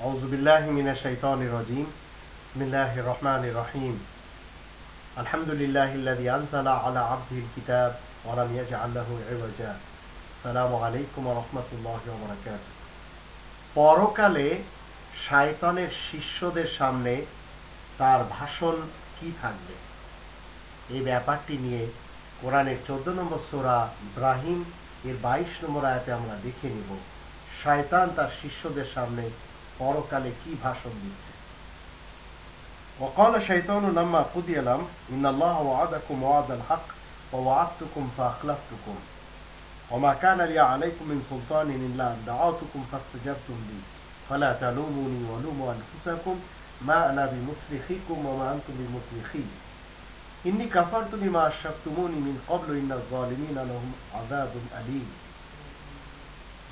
أعوذ بالله من الشيطان الرجيم بسم الله الرحمن الرحيم الحمد لله الذي أنزل على عبده الكتاب ولم يجعل له عوجا السلام عليكم ورحمة الله وبركاته পরকালে শায়তানের শিষ্যদের সামনে তার ভাষণ কি থাকবে এই ব্যাপারটি নিয়ে কোরআনের চোদ্দ নম্বর সোরা ইব্রাহিম এর বাইশ নম্বর আয়াতে আমরা দেখে নিব শয়তান তার শিষ্যদের সামনে পরকালে কি ভাষণ দিচ্ছে وقال الشيطان لما قضي الأمر إن الله وعدكم وعد الحق ووعدتكم فأخلفتكم وما كان لي عليكم من سلطان إلا أن دعوتكم فاستجبتم لي فلا تلوموني ولوموا أنفسكم ما أنا بمصرخكم وما أنتم بمصرخي إني كفرت بما أشركتموني من قبل إن الظالمين لهم عذاب أليم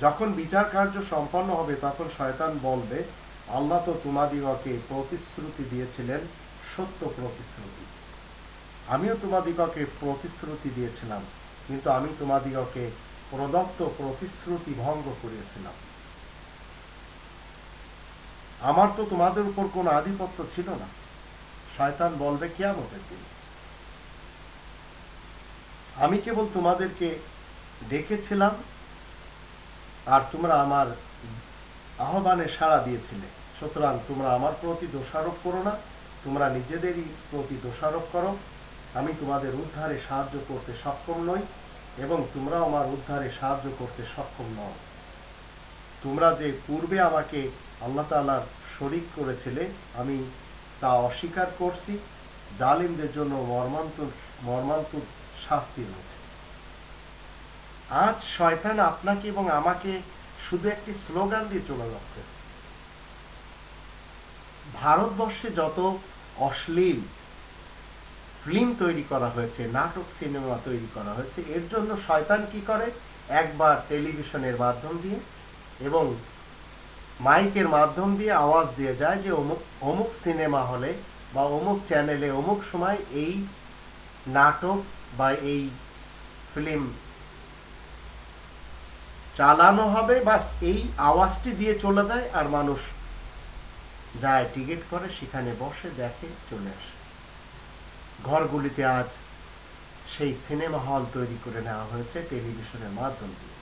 যখন বিচার কার্য সম্পন্ন হবে, তখন শয়তান বলবে, আল্লাহ তো তোমাদিগকে প্রতিশ্রুতি দিয়েছিলেন, সত্য প্রতিশ্রুতি। আমিও তোমাদিগকে প্রতিশ্রুতি দিয়েছিলাম, কিন্তু আমি তোমাদিগকে প্রদত্ত প্রতিশ্রুতি ভঙ্গ করিয়েছিলাম। আমার তো তোমাদের উপর কোনো আধিপত্য ছিল না। শয়তান বলবে, কিয়ামতের দিন। আমি কেবল তোমাদেরকে ডেকেছিলাম আর তোমরা আমার আহ্বানে সাড়া দিয়েছিলে। সুতরাং তোমরা আমার প্রতি দোষারোপ করো না। তোমরা নিজেদেরই প্রতি দোষারোপ করো। আমি তোমাদের উদ্ধারে সাহায্য করতে সক্ষম নই এবং তোমরা আমার উদ্ধারে সাহায্য করতে সক্ষম নও। তোমরা যে পূর্বে আমাকে আল্লাহ তালার শরিক করেছিলে, আমি তা অস্বীকার করছি। জালিমদের জন্য মর্মান্তর মর্মান্তর শাস্তি রয়েছে। আজ শয়তান আপনাকে এবং আমাকে শুধু একটি স্লোগান দিয়ে চলে যাচ্ছে। ভারতবর্ষে যত অশ্লীল ফিল্ম তৈরি করা হয়েছে, নাটক, সিনেমা তৈরি করা হয়েছে, এর জন্য শয়তান কি করে? একবার টেলিভিশনের মাধ্যম দিয়ে এবং মাইকের মাধ্যম দিয়ে আওয়াজ দিয়ে যায় যে অমুক অমুক সিনেমা হলে বা অমুক চ্যানেলে অমুক সময় এই নাটক বা এই ফিল্ম চালানো হবে, বাস এই আওয়াজটি দিয়ে চলে যায় আর মানুষ যায়, টিকিট করে, সেখানে বসে, দেখে, চলে আসে। ঘরগুলিতে আজ সেই সিনেমা হল তৈরি করে নেওয়া হয়েছে, টেলিভিশনের মাধ্যম দিয়ে।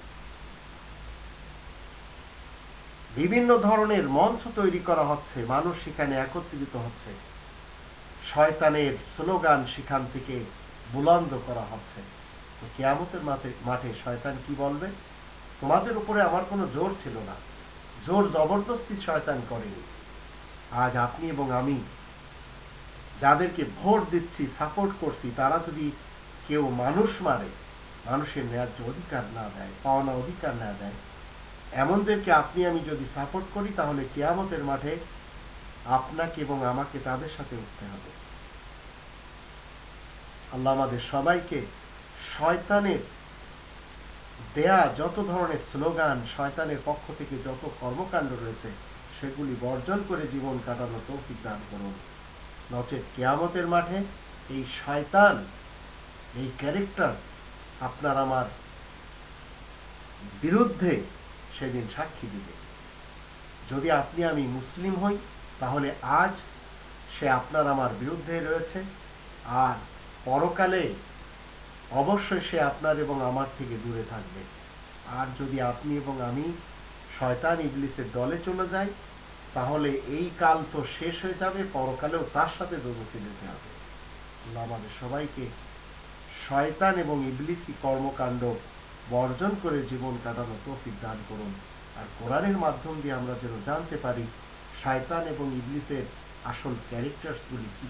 বিভিন্ন ধরনের মঞ্চ তৈরি করা হচ্ছে, মানুষ সেখানে একত্রিত হচ্ছে। শয়তানের স্লোগান সেখান থেকে বুলন্দ করা হচ্ছে। কেয়ামতের মাঠে শয়তান কি বলবে? তোমাদের উপরে আমার কোনো জোর ছিল না। জোর জবরদস্তি শয়তান করেনি আজ আপনি এবং আমি যাদেরকে ভোট দিচ্ছি, সাপোর্ট করছি, তারা যদি কেউ মানুষ মারে, মানুষের ন্যায্য অধিকার না দেয়, পাওনা অধিকার না দেয়, এমনদেরকে আপনি, আমি যদি সাপোর্ট করি, তাহলে কেয়ামতের মাঠে আপনাকে এবং আমাকে তাদের সাথে উঠতে হবে। আল্লাহ আমাদের সবাইকে শয়তানের দেয়া যত ধরনের স্লোগান শয়তানের পক্ষ থেকে যত কর্মকাণ্ড রয়েছে, সেগুলি বর্জন করে জীবন কাটানো তৌফিক দান করুন। নচেত কেয়ামতের মাঠে এই শয়তান, এই ক্যারেক্টার আপনার আমার বিরুদ্ধে সেদিন সাক্ষী দিবে। যদি আপনি আমি মুসলিম হই, তাহলে আজ সে আপনার আমার বিরুদ্ধে রয়েছে, আর পরকালে অবশ্যই সে আপনার এবং আমার থেকে দূরে থাকবে। আর যদি আপনি এবং আমি শয়তান ইবলিসের দলে চলে যাই, তাহলে এই কাল তো শেষ হয়ে যাবে, পরকালেও তার সাথে দোদকে যেতে হবে। আমাদের সবাইকে শয়তান এবং ইবলিসি কর্মকাণ্ড বর্জন করে জীবন কাটানো তৌফিক দান করুন। আর কোরআনের মাধ্যম দিয়ে আমরা যেন জানতে পারি, শয়তান এবং ইবলিসের আসল ক্যারেক্টার্সগুলি কি?